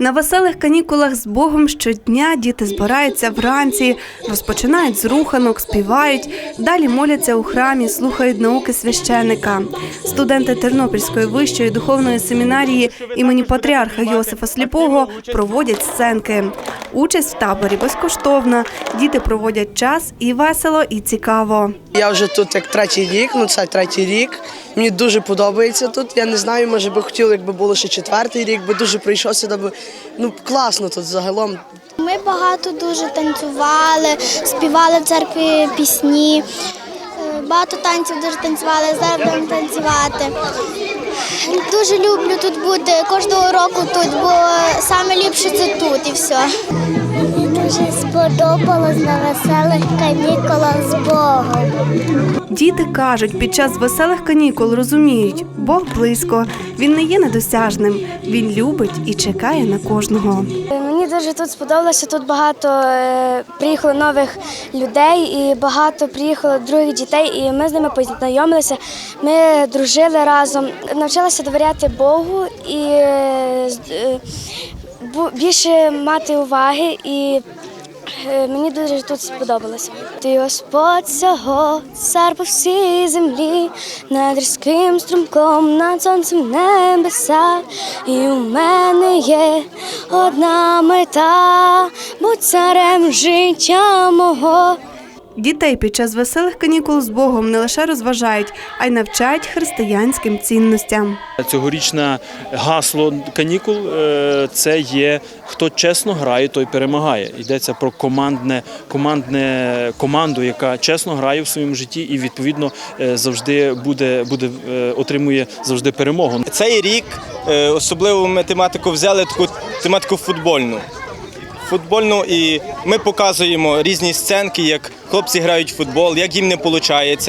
На веселих канікулах з Богом щодня діти збираються вранці, розпочинають з руханок, співають, далі моляться у храмі, слухають науки священика. Студенти Тернопільської вищої духовної семінарії імені патріарха Йосифа Сліпого проводять сценки. Участь в таборі безкоштовна. Діти проводять час і весело, і цікаво. Я вже тут як третій рік, ну це третій рік. Мені дуже подобається тут. Я не знаю, може би хотів, якби було ще четвертий рік, бо дуже прийшов сюди. бо, Ну класно тут загалом. Ми багато дуже танцювали, співали в церкві пісні. Е, Багато танців дуже танцювали, зараз будемо танцювати. Дуже люблю тут бути кожного року тут, бо саме ліпше це тут і все. Дуже сподобалось на веселих канікулах з Богом. Діти кажуть, під час веселих канікул розуміють, Бог близько, він не є недосяжним. Він любить і чекає на кожного. Мені дуже тут сподобалося. Тут багато е, приїхало нових людей і багато приїхало других дітей. І ми з ними познайомилися. Ми дружили разом, навчилися довіряти Богу і е, е, більше мати уваги. І мені дуже тут сподобалося. Ти Господь цього, цар по всій землі, над різким струмком, над сонцем небеса. І у мене є одна мета, будь царем життя мого. Дітей під час веселих канікул з Богом не лише розважають, а й навчають християнським цінностям. Цьогорічне гасло канікул е, це є хто чесно грає, той перемагає. Йдеться про командне, командне команду, яка чесно грає в своєму житті і відповідно е, завжди буде, буде е, отримує завжди перемогу. Цей рік особливо ми тематику взяли таку тематику футбольну. Футбольну і ми показуємо різні сценки, як хлопці грають в футбол, як їм не виходить,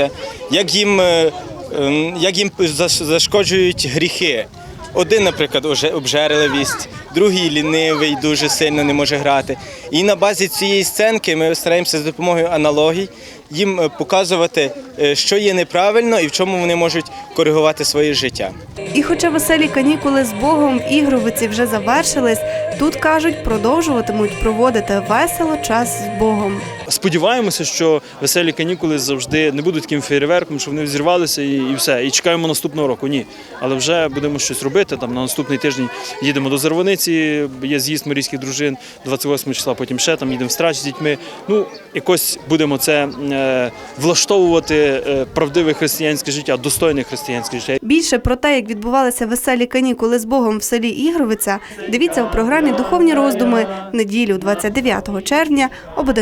як їм, е, ем, як їм заш- зашкоджують гріхи. Один, наприклад, обжерливість, другий лінивий, дуже сильно не може грати. І на базі цієї сценки ми стараємося з допомогою аналогій їм е, показувати, е, що є неправильно і в чому вони можуть коригувати своє життя. І хоча веселі канікули з Богом ігровиці вже завершились, тут кажуть, продовжуватимуть проводити весело час з Богом. Сподіваємося, що веселі канікули завжди не будуть таким фейерверком, що вони зірвалися і, і все. І чекаємо наступного року. Ні. Але вже будемо щось робити. Там на наступний тиждень їдемо до Зарваниці, є з'їзд морійських дружин 28 числа, потім ще там їдемо в страч з дітьми. Ну, якось будемо це е, влаштовувати е, правдиве християнське життя, достойне християнське життя. Більше про те, як відбувалися веселі канікули з Богом в селі Ігровиця, дивіться у програмі Духовні роздуми в неділю 29 червня об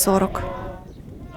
11.40.